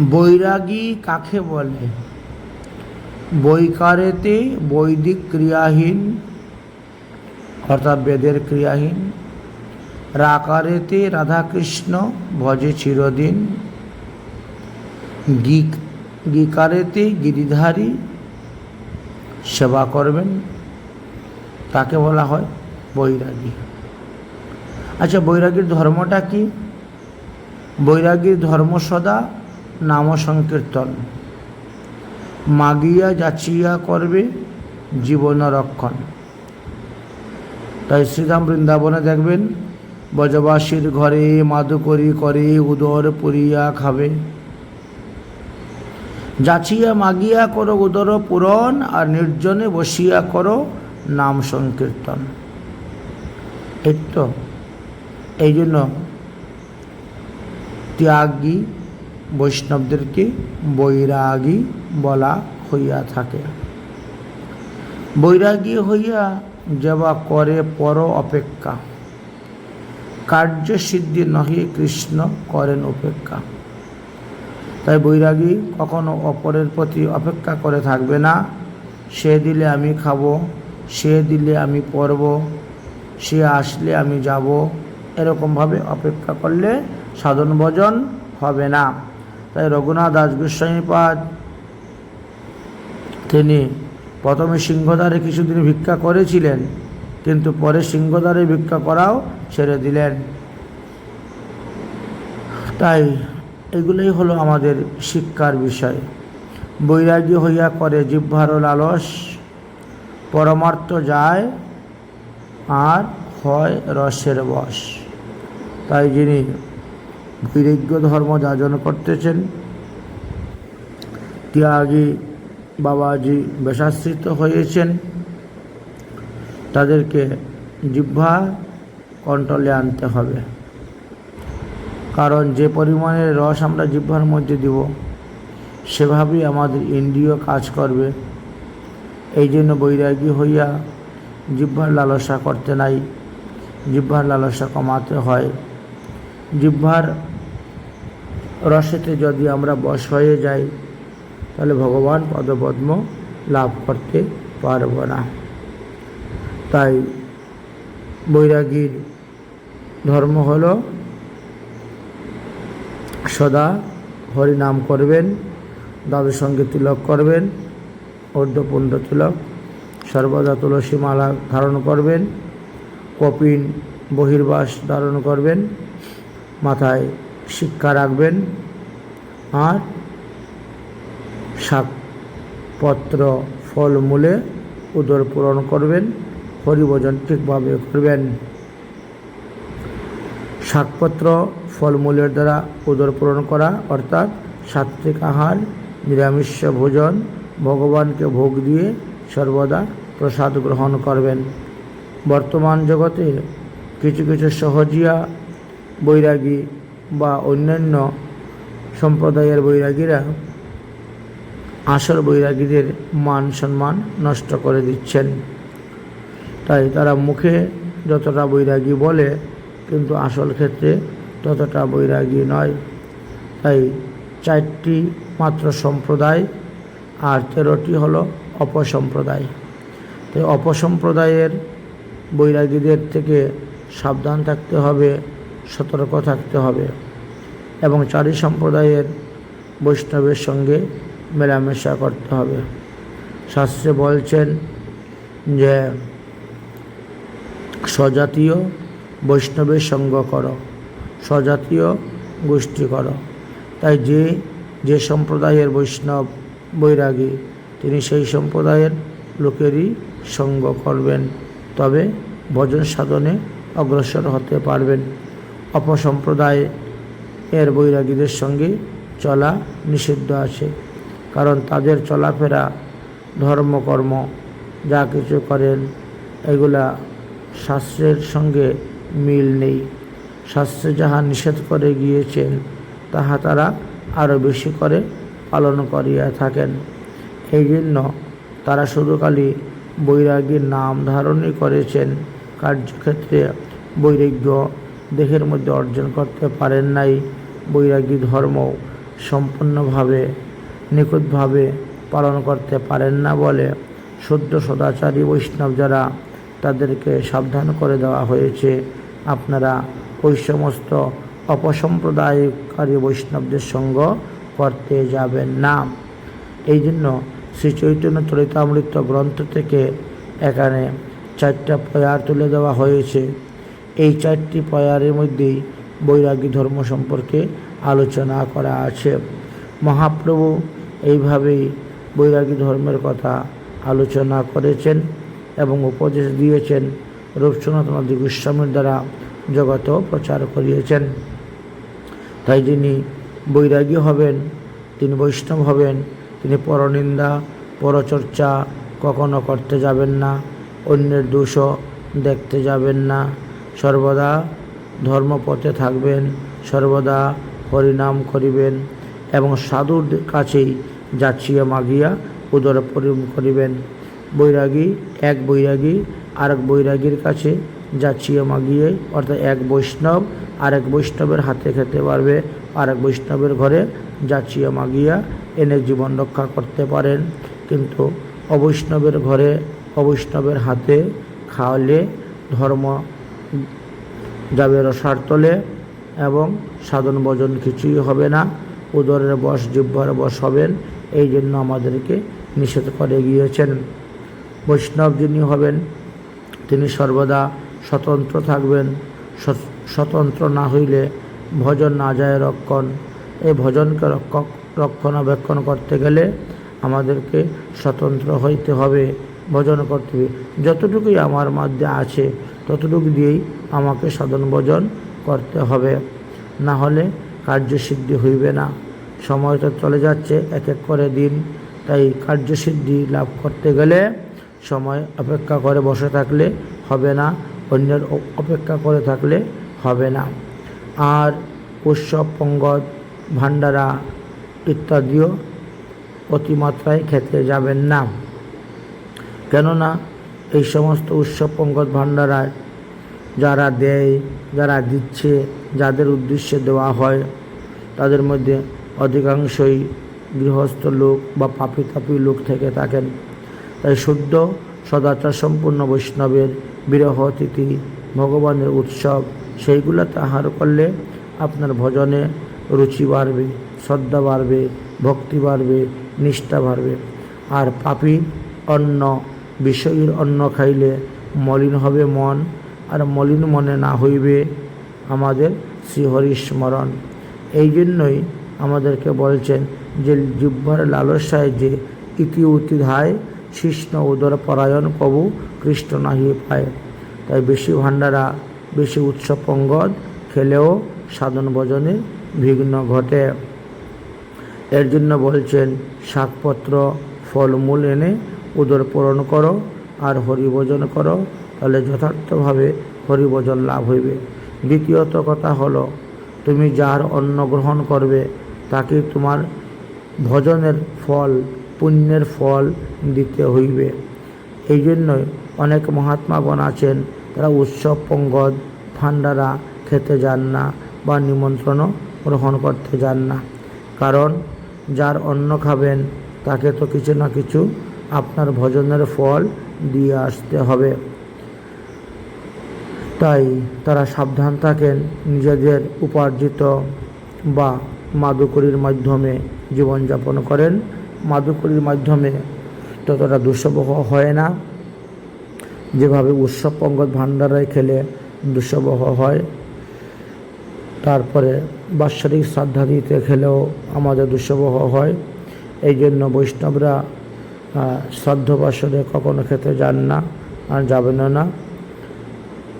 বৈরাগী কাকে বলে? বৈকারেতে বৈদিক ক্রিয়াহীন, অর্থাৎ বেদের ক্রিয়াহীন। রাকারেতে রাধাকৃষ্ণ, ভজে চিরদিন। গীক, গীকারেতে গিরিধারী সেবা করবেন। তাকে বলা হয় বৈরাগী। আচ্ছা বৈরাগীর ধর্মটা কি? বৈরাগীর ধর্ম সদা নাম সংকীর্তন। মাগিয়া যাচিয়া করবে জীবন রক্ষণ। তাই শ্রীরাম বৃন্দাবনে দেখবেন, ব্রজবাসীর ঘরে মাদুকরি করে উদর পুরিয়া খাবে। যাচিয়া মাগিয়া করো উদর পূরণ আর নির্জনে বসিয়া করো নাম সংকীর্তন। এই তো, এই জন্য ত্যাগী বৈষ্ণবদেরকে বৈরাগী বলা হইয়া থাকে। বৈরাগী হইয়া যেবা করে পর অপেক্ষা। কার্যসিদ্ধি নহে কৃষ্ণ করেন উপেক্ষা তাই বৈরাগী কখনো অপরের প্রতি অপেক্ষা করে থাকবে না। সে দিলে আমি খাব, সে দিলে আমি পরব, সে আসলে আমি যাব, এরকমভাবে অপেক্ষা করলে সাধন ভজন হবে না। তাই রঘুনাথ দাস গোস্বামীপাদ তিনি প্রথমে সিংহদ্বারে কিছুদিন ভিক্ষা করেছিলেন, কিন্তু পরে সিংহদ্বারে ভিক্ষা করাও ছেড়ে দিলেন। তাই এগুলোই হলো আমাদের শিক্ষার বিষয়। বৈরাগী হইয়া করে জিহ্বার লালস, পরমার্থ যায় আর হয় রসের বশ। তাই যিনি বৈরাগ্য ধর্ম যাজন করতেছেন। ত্যাগী বাবাজি বেশাশ্রিত হয়েছেন। তাদেরকে জিহ্বা কন্ট্রোলে আনতে হবে। কারণ যে পরিমাণের রস আমরা জিহ্বার মধ্যে দিব, সেভাবেই আমাদের ইন্দ্রিয় কাজ করবে। এই জন্য বৈরাগী হইয়া জিহ্বার লালসা করতে নাই। জিহ্বার লালসা কমাতে হয়। জিহ্বার রসেতে যদি আমরা বশ হয়ে যাই, তাহলে ভগবান পদপদ্ম লাভ করতে পারব না। তাই বৈরাগীর ধর্ম হল, সদা হরিনাম করবেন দাদু সঙ্গে তিলক করবেন অর্ধপুণ্ড তিলক, সর্বদা তুলসী মালা ধারণ করবেন, কপিন বহির্বাস ধারণ করবেন, মাথায় শিক্ষা রাখবেন আর শাকপত্র, ফলমূলে উদর পূরণ করবেন, হরিভোজন ঠিকভাবে করবেন। শাকপত্র, ফলমূলের দ্বারা উদর পূরণ করা, অর্থাৎ সাত্বিক আহার, নিরামিষ ভোজন, ভগবানকে ভোগ দিয়ে সর্বদা প্রসাদ গ্রহণ করবেন। বর্তমান জগতে কিছু কিছু সহজিয়া বৈরাগী বা অন্যান্য সম্প্রদায়ের বৈরাগীরা আসল বৈরাগীদের মান সম্মান নষ্ট করে দিচ্ছেন। তাই তারা মুখে যতটা বৈরাগী বলে, কিন্তু আসল ক্ষেত্রে ততটা বৈরাগী নয়। তাই চারটি মাত্র সম্প্রদায় আর তেরোটি হলো অপসম্প্রদায়। তাই অপসম্প্রদায়ের বৈরাগীদের থেকে সাবধান থাকতে হবে, সতর্ক থাকতে হবে। এবং চারি সম্প্রদায়ের বৈষ্ণবের সঙ্গে মেলামেশা করতে হবে। শাস্ত্রে বলছেন যে, স্বজাতীয় বৈষ্ণবের সঙ্গ করো, স্বজাতীয় গোষ্ঠী করো। তাই যে যে সম্প্রদায়ের বৈষ্ণব বৈরাগী, তিনি সেই সম্প্রদায়ের লোকেরই সঙ্গ করবেন। তবে ভজন সাধনে অগ্রসর হতে পারবেন। অপসম্প্রদায় এর বৈরাগীদের সঙ্গে চলা নিষিদ্ধ আছে। কারণ তাদের চলাফেরা ধর্মকর্ম যা কিছু করেন, এগুলা শাস্ত্রের সঙ্গে মিল নেই। শাস্ত্রে যাহা নিষেধ করে গিয়েছেন, তাহা তারা আরও বেশি করে পালন করিয়া থাকেন। এই জন্য তারা শুধু খালি বৈরাগীর নাম ধারণই করেছেন, কার্যক্ষেত্রে বৈরাগ্য দেহের মধ্যে অর্জন করতে পারেন নাই। বৈরাগী ধর্ম সম্পূর্ণভাবে নিখুঁতভাবে পালন করতে পারেন না বলে সদ্য সদাচারী বৈষ্ণব যারা তাদেরকে সাবধান করে দেওয়া হয়েছে, আপনারা ওই সমস্ত অপসম্প্রদায়কারী বৈষ্ণবদের সঙ্গ করতে যাবেন না। এই জন্য শ্রী চৈতন্য চরিতামৃত গ্রন্থ থেকে এখানে চারটা পয়ার তুলে দেওয়া হয়েছে। এই চারটি পয়ারের মধ্যেই বৈরাগী ধর্ম সম্পর্কে আলোচনা করা আছে। মহাপ্রভু এইভাবেই বৈরাগী ধর্মের কথা আলোচনা করেছেন এবং উপদেশ দিয়েছেন। রূপসনাথন আদি গোস্বামীর দ্বারা জগত প্রচার করিয়েছেন। তাই যিনি বৈরাগী হবেন, তিনি বৈষ্ণব হবেন, তিনি পরনিন্দা, পরচর্চা কখনো করতে যাবেন না, অন্যের দোষও দেখতে যাবেন না। সর্বদা ধর্মপথে থাকবেন, সর্বদা হরিনাম করিবেন এবং সাধুর কাছেই যাচ্ছিয়া মাগিয়া উদর করিবেন। বৈরাগী, এক বৈরাগী, আরেক বৈরাগীর কাছে যাচ্ছিয়া মাগিয়ে, অর্থাৎ এক বৈষ্ণব, আরেক বৈষ্ণবের হাতে খেতে পারবে, আরেক বৈষ্ণবের ঘরে যাচ্ছিয়া মাগিয়া এনে জীবন রক্ষা করতে পারেন। কিন্তু অবৈষ্ণবের ঘরে অবৈষ্ণবের হাতে খাওয়ালে ধর্ম যাবে রসার তলে এবং সাধন ভজন কিছুই হবে না। উদরের বশ, জিহ্বার বশ হবেন। এই জন্য আমাদেরকে নিষেধ করে গিয়েছেন। বৈষ্ণব যিনি হবেন, তিনি সর্বদা স্বতন্ত্র থাকবেন। স্বতন্ত্র না হইলে ভজন না যায় রক্ষণ। এই ভজনকে রক্ষক, রক্ষণাবেক্ষণ করতে গেলে আমাদেরকে স্বতন্ত্র হইতে হবে, ভজন করতে হবে। যতটুকুই আমার মধ্যে আছে ততটুকু দিয়েই আমাকে সাধন ভজন করতে হবে। না হলে কার্যসিদ্ধি হইবে না। সময় তো চলে যাচ্ছে, এক এক করে দিন। তাই কার্যসিদ্ধি লাভ করতে গেলে সময় অপেক্ষা করে বসে থাকলে হবে না, অন্যের অপেক্ষা করে থাকলে হবে না। আর উৎসব পঙ্গদ ভান্ডারা ইত্যাদিও অতিমাত্রায় খেতে যাবেন না। কেননা এই সমস্ত উৎসব পঙ্কজ ভান্ডারায় যারা দেয়, যারা দিচ্ছে, যাদের উদ্দেশ্যে দেওয়া হয়, তাদের মধ্যে অধিকাংশই গৃহস্থ লোক বা পাপি তাপি লোক থেকে থাকেন। তাই শুদ্ধ সদাচার সম্পূর্ণ বৈষ্ণবের বিরহ তিথি, ভগবানের উৎসব সেইগুলোতে আহার করলে আপনার ভজনে রুচি বাড়বে, শ্রদ্ধা বাড়বে, ভক্তি বাড়বে, নিষ্ঠা বাড়বে। আর পাপি, অন্ন বিষয়ের অন্ন খাইলে মলিন হবে মন, আর মলিন মনে না হইবে আমাদের শ্রীহরি স্মরণ এই জন্যই আমাদেরকে বলছেন যে জিহ্বার লালসায় যে ইতি উতি ধায় শিষ্ণ উদর পরায়ণ কবু কৃষ্ণ নাহি পায়। তাই বেশি ভাণ্ডারা, বেশি উৎসব পঙ্গদ খেলেও সাধন ভজনে বিঘ্ন ঘটে। এর জন্য বলছেন, শাকপত্র, ফলমূল এনে উদর পূরণ করো আর হরিভোজন করো, তাহলে যথার্থভাবে হরিভোজন লাভ হইবে। দ্বিতীয়ত কথা হলো, তুমি যার অন্ন গ্রহণ করবে তাকে তোমার ভজনের ফল, পুণ্যের ফল দিতে হইবে। এই জন্যই অনেক মহাত্মাগণ আছেন, তারা উৎসব, পঙ্গদ ভান্ডারা খেতে যান না বা নিমন্ত্রণও গ্রহণ করতে যান না। কারণ যার অন্ন খাবেন, তাকে তো কিছু না কিছু আপনার ভজনের ফল দিয়ে আসতে হবে। তাই তারা সাবধান থাকেন নিজেদের উপার্জিত বা মাদুকরির মাধ্যমে জীবনযাপন করেন। মাদুকরির মাধ্যমে ততটা দুঃসবহ হয় না। যেভাবে উৎসব পঙ্গত ভাণ্ডারায় খেলে দুঃসবহ হয়, তারপরে বাৎসরিক শ্রাদ্ধা দিতে খেলেও আমাদের দুঃসবহ হয়। এই জন্য বৈষ্ণবরা আহ, শ্রাদ্ধ বাসরে কখনো খেতে যান না আর যাবেন না।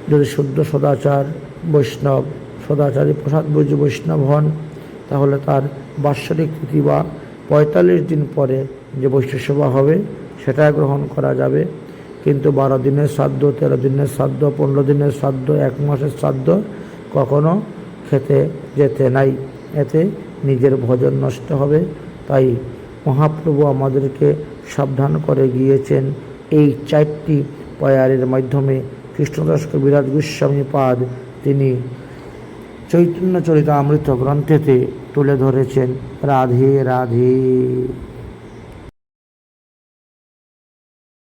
যদি শুদ্ধ সদাচার বৈষ্ণব সদাচারী প্রসাদ বুঝি বৈষ্ণব হন তাহলে তার বাৎসরিক তিথি বা পঁয়তাল্লিশ দিন পরে যে বৈষ্ণব হবে সেটা গ্রহণ করা যাবে। কিন্তু বারো দিনের শ্রাদ্ধ তেরো দিনের শ্রাদ্ধ পনেরো দিনের শ্রাদ্ধ এক মাসের শ্রাদ্ধ কখনো খেতে যেতে নাই। এতে নিজের ভজন নষ্ট হবে। তাই মহাপ্রভু আমাদেরকে সাবধান করে গিয়েছেন এই চারটি পয়ারের মাধ্যমে। কৃষ্ণদাস কবিরাজ গোস্বামী পাদ তিনি চৈতন্য চরিতামৃত গ্রন্থেতে তুলে ধরেছেন, রাধে রাধে।